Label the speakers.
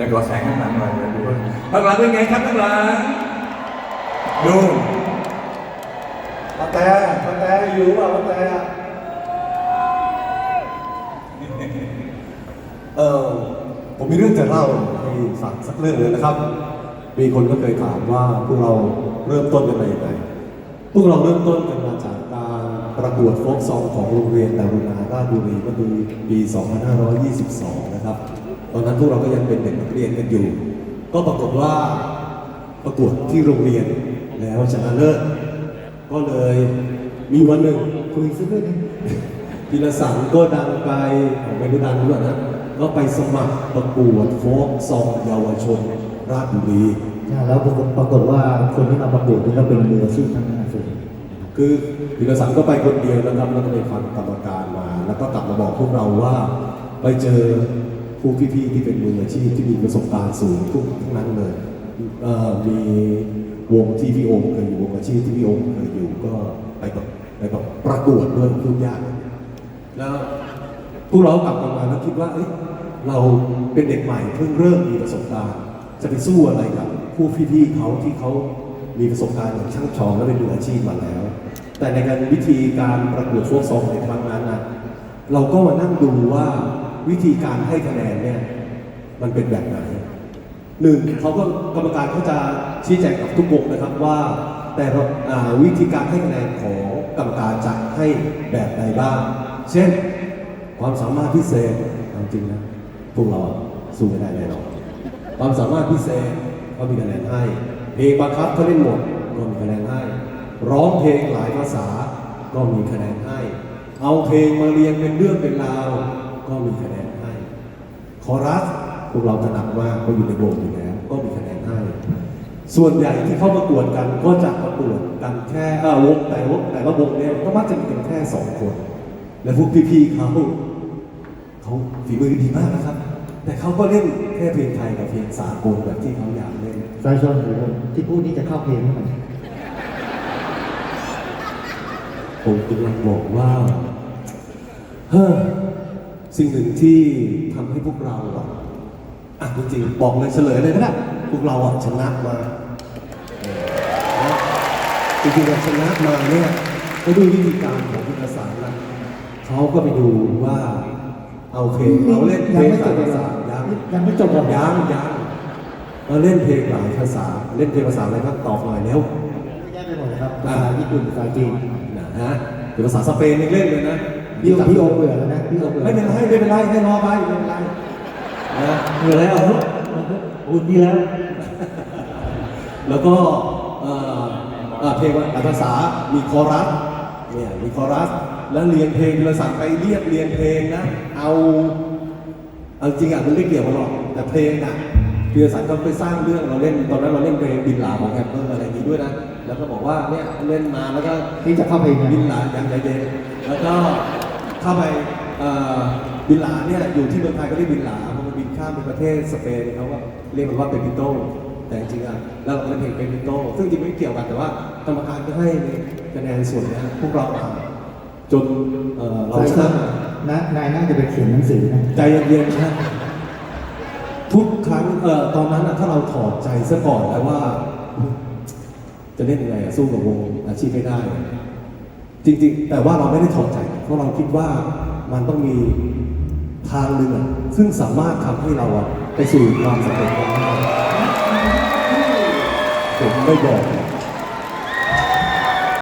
Speaker 1: ดี๋ยวขอแสงข้างหลังหน่อยเดี๋ยวดูว่าข้างหลังเป็นไงครับข้างหลังดู
Speaker 2: ป้าแต่ป้าแต่อยู่ป่ะป้าแต่เออผมมีเรื่องจะเล่าให้ฟังสักเรื่องเลยนะครับ มีคนก็เคยถามว่าพวกเราเริ่มต้นกันมาอย่างไรพวกเราเริ่มต้นกันมาจากการประกวดโฟกซองของโรงเรียนดารุณาราชบุรีก็คือปี 2522 นะครับ ตอนนั้นพวกเราก็ยังเป็นเด็กนักเรียนกันอยู่ ก็ปรากฏว่าประกวดที่โรงเรียนแล้วชนะเลิศก็เลยมีวันหนึ่งคุยสักเรื่องหนึงพีรสันก็ดังไปผมไม่รู้ดังหรือเปล่านะก็ไปสมัครประกวดโฟกซองเยาวชน ราชบุรี
Speaker 3: ใช่แล้วปรากฏปรากฏว่าคนที่มาประกวดนี่ก็เป็นมืออาชีพทั้งนั้นเลย
Speaker 2: คือพีรสันก็ไปคนเดียวนะครับแล้วก็ไปฟังกรรมการมา แล้วก็กลับมาบอกพวกเราว่าไปเจอ ผู้พี่ๆที่เป็นมืออาชีพที่มีประสบการณ์สูงทุกทั้งนั้นเลยเมีวงที่พี่โอมเคยอยู่วงอาชีพที่พี่โอมเคยอยู่ก็ไปแบบไปแบบประกวดด้วยทุกอย่างแล้วพวกเรากลับมาแล้วคิดว่าเอ้ยเราเป็นเด็กใหม่เพิ่งเริ่มมีประสบการณ์ จะไปสู้อะไรกับผู้พี่ๆเขาที่เขามีประสบการณ์อย่างช่างชองและเป็นมืออาชีพมาแล้ว แต่ในการวิธีการประกวดโฟกซองในครั้งนั้นนะเราก็มานั่งดูว่า วิธีการให้คะแนนเนี่ยมันเป็นแบบไหนหนึ่งเขาก็กรรมการเขาจะชี้แจงกับทุกวงนะครับว่า แต่วิธีการให้คะแนนของกรรมการจะให้แบบใดบ้าง เช่นความสามารถพิเศษจริงนะพวกเราสู้ไม่ได้แน่นอนความสามารถพิเศษก็มีคะแนนให้เพลงบังคับเขาเล่นหมดก็มีคะแนนให้ ร้องเพลงหลายภาษาก็มีคะแนนให้ เอาเพลงมาเรียงเป็นเรื่องเป็นราว ก็มีคะแนนให้คอรัสพวกเราถนัดมากก็อยู่ในวงอยู่แล้วก็มีคะแนนให้ ส่วนใหญ่ที่เข้าประกวดกันก็จะประกวดกันแค่เออวงแต่วงแต่ละวงเนี่ยก็มักจะมีกันแค่สองคน และพวกพี่ๆเขาเขาฝีมือดีมากนะครับ แต่เขาก็เล่นแค่เพลงไทยกับเพลงสากลแบบที่เขาอยากเล่น
Speaker 3: สายชนหรือที่พูดนี่จะเข้าเพลงไหม
Speaker 2: ผมกำลังบอกว่าเฮ้อ สิ่งหนึ่งที่ทำให้พวกเราอะอะจริงๆบอกเลยเฉลยเลยก็ได้พวกเราอะชนะมาเออนะจริงๆเราชนะมาเนี่ยก็ด้วยวิธีการของพิธศาสตร์นะเขาก็ไปดูว่าเอาเพลงเราเล่นเพล
Speaker 3: ยัง
Speaker 2: ง
Speaker 3: ไม่
Speaker 2: ห
Speaker 3: จ
Speaker 2: ลา
Speaker 3: บ
Speaker 2: ย
Speaker 3: เลย
Speaker 2: ภา
Speaker 3: เหรอ
Speaker 2: ษายัง
Speaker 3: ยังไม่จบหรอ
Speaker 2: ยังยังเราเล่นเพลงหลายภาษา เล่นเพลงภาษาอะไรบ้างตอบหน่อยแล้ว
Speaker 3: แยกไปหมดเลยครับภาษาญี่ปุ่นภาษาจีน
Speaker 2: นะฮะเป็นภาษาสเปนยังเล่นเลยนะ
Speaker 3: พี่พี่โอเบื่อแล้วนะพี่โอเบื่อ
Speaker 2: ไม่เป็นไรไม่เป็นไรให้รอไปไม่เป็นไรนะ
Speaker 3: เบื่อแล้วอุ่นดีแล้ว
Speaker 2: แล้วก็เอ่อเอ่อเพลงหลายภาษามีคอรัสเนี่ยมีคอรัส แล้วเรียนเพลงภาษาไปเรียบเรียนเพลงนะ เอาเอาจริงอะมันไม่เกี่ยวกันหรอกแต่เพลงอะพิรสันก็ไปสร้างเรื่องเราเล่นตอนนั้นเราเล่นเพลงบินหลาของแอปเปิลอะไรอย่างนี้ด้วยนะ แล้วก็บอกว่าเนี่ยเล่นมาแล้วก็
Speaker 3: พี่จะเข้าเพลงยัง
Speaker 2: บินหลายังใจเย็นแล้วก็ เข้าไปบินหลาเนี่ยอยู่ที่เมืองไทยก็เรียกบินหลาพอมันบินข้ามไปประเทศสเปนเขาก็เรียกมันว่าเปปิโต แต่จริงๆอะแล้วเราก็เล่นเพลงเปปิโต ซึ่งจริงไม่เกี่ยวกันแต่ว่ากรรมการก็ให้คะแนนส่วนนี้พวกเราอ่านจนเราชนะ
Speaker 3: นะนายน่าจะไปเขียนหนังสือนะ
Speaker 2: ใจเย็นๆนะทุกครั้งเอ่อตอนนั้นถ้าเราถอดใจซะก่อนแล้วว่า จะเล่นยังไงสู้กับวงอาชีพไม่ได้ จริง ๆ แต่ว่าเราไม่ได้ถอดใจ เพราะเราคิดว่ามันต้องมีทางหนึ่งอะซึ่งสามารถทำให้เราอะไปสู่ความสำเร็จได้ผมไม่บอก